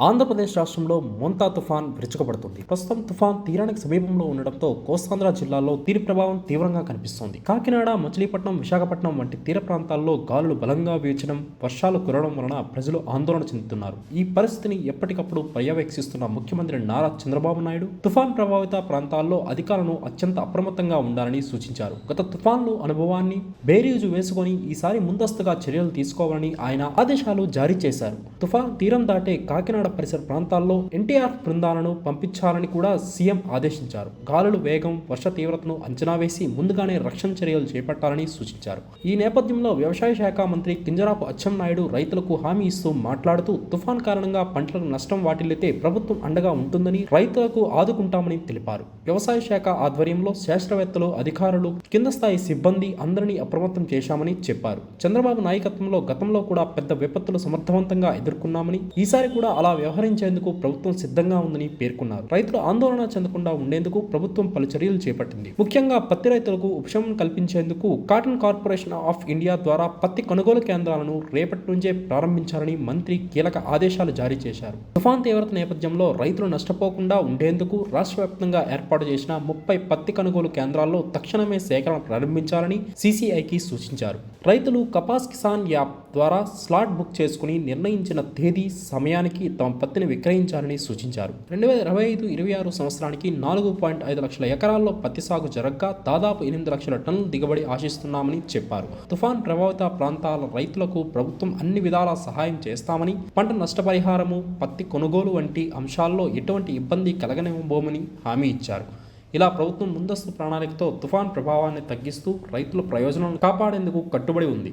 ఆంధ్రప్రదేశ్ రాష్ట్రంలో మోంతా తుఫాన్ విరుచుకుపడుతుంది. ప్రస్తుతం తుఫాన్ తీరానికి సమీపంలో ఉండడంతో కోస్తాంధ్ర జిల్లాలో తీర ప్రభావం తీవ్రంగా కనిపిస్తోంది. కాకినాడ మచిలీపట్నం విశాఖపట్నం వంటి తీర ప్రాంతాల్లో గాలులు బలంగా వీచడం వర్షాలు కురవడం వలన ప్రజలు ఆందోళన చెందుతున్నారు. ఈ పరిస్థితిని ఎప్పటికప్పుడు పర్యవేక్షిస్తున్న ముఖ్యమంత్రి నారా చంద్రబాబు నాయుడు తుఫాన్ ప్రభావిత ప్రాంతాల్లో అధికారులను అత్యంత అప్రమత్తంగా ఉండాలని సూచించారు. గత తుఫాన్లు అనుభవాన్ని బేరీజు వేసుకొని ఈసారి ముందస్తుగా చర్యలు తీసుకోవాలని ఆయన ఆదేశాలు జారీ చేశారు. తుఫాన్ తీరం దాటే కాకినాడ పరిసర ప్రాంతాల్లో ఎన్టీఆర్ బృందాలను పంపించాలని కూడా సీఎం ఆదేశించారు. గాలుల వేగం వర్ష తీవ్రతను అంచనా వేసి ముందుగానే రక్షణ చర్యలు చేపట్టాలని సూచించారు. ఈ నేపథ్యంలో వ్యవసాయ శాఖ మంత్రి కింజరాపు అచ్చెన్నాయుడు రైతులకు హామీ ఇస్తూ మాట్లాడుతూ తుఫాన్ కారణంగా పంటలకు నష్టం వాటిల్లితే ప్రభుత్వం అండగా ఉంటుందని రైతులకు ఆదుకుంటామని తెలిపారు. వ్యవసాయ శాఖ ఆధ్వర్యంలో శాస్త్రవేత్తలు అధికారులు కింద స్థాయి సిబ్బంది అందరినీ అప్రమత్తం చేశామని చెప్పారు. చంద్రబాబు నాయకత్వంలో గతంలో కూడా పెద్ద విపత్తులు సమర్థవంతంగా ఎదుర్కొన్నామని ఈసారి కూడా అలా వ్యవహరించేందుకు ప్రభుత్వం సిద్ధంగా ఉందని పేర్కొన్నారు. రైతులు ఆందోళన చెందకుండా ఉండేందుకు ప్రభుత్వం పలు చర్యలు చేపట్టింది. ముఖ్యంగా పత్తి రైతులకు ఉపశమనం కల్పించేందుకు కాటన్ కార్పొరేషన్ ఆఫ్ ఇండియా ద్వారా పత్తి కొనుగోలు కేంద్రాలను రేపటి నుంచే ప్రారంభించాలని మంత్రి కీలక ఆదేశాలు జారీ చేశారు. తుఫాన్ తీవ్రత నేపథ్యంలో రైతులు నష్టపోకుండా ఉండేందుకు రాష్ట్ర వ్యాప్తంగా ఏర్పాటు చేసిన ముప్పై పత్తి కొనుగోలు కేంద్రాల్లో తక్షణమే సేకరణ ప్రారంభించాలని సీసీఐకి సూచించారు. రైతులు కపాస్ కిసాన్ యాప్ ద్వారా స్లాట్ బుక్ చేసుకుని నిర్ణయించిన తేదీ సమయానికి తమ పత్తిని విక్రయించాలని సూచించారు. రెండు వేల ఇరవై ఐదు ఇరవై ఆరు సంవత్సరానికి నాలుగు పాయింట్ ఐదు లక్షల ఎకరాల్లో పత్తి సాగు జరగ్గా దాదాపు ఎనిమిది లక్షల టన్నుల దిగుబడి ఆశిస్తున్నామని చెప్పారు. తుఫాన్ ప్రభావిత ప్రాంతాల రైతులకు ప్రభుత్వం అన్ని విధాలా సహాయం చేస్తామని పంట నష్టపరిహారము పత్తి కొనుగోలు వంటి అంశాల్లో ఎటువంటి ఇబ్బంది కలగనివ్వబోమని హామీ ఇచ్చారు. ఇలా ప్రభుత్వం ముందస్తు ప్రణాళికతో తుఫాన్ ప్రభావాన్ని తగ్గిస్తూ రైతుల ప్రయోజనాలను కాపాడేందుకు కట్టుబడి ఉంది.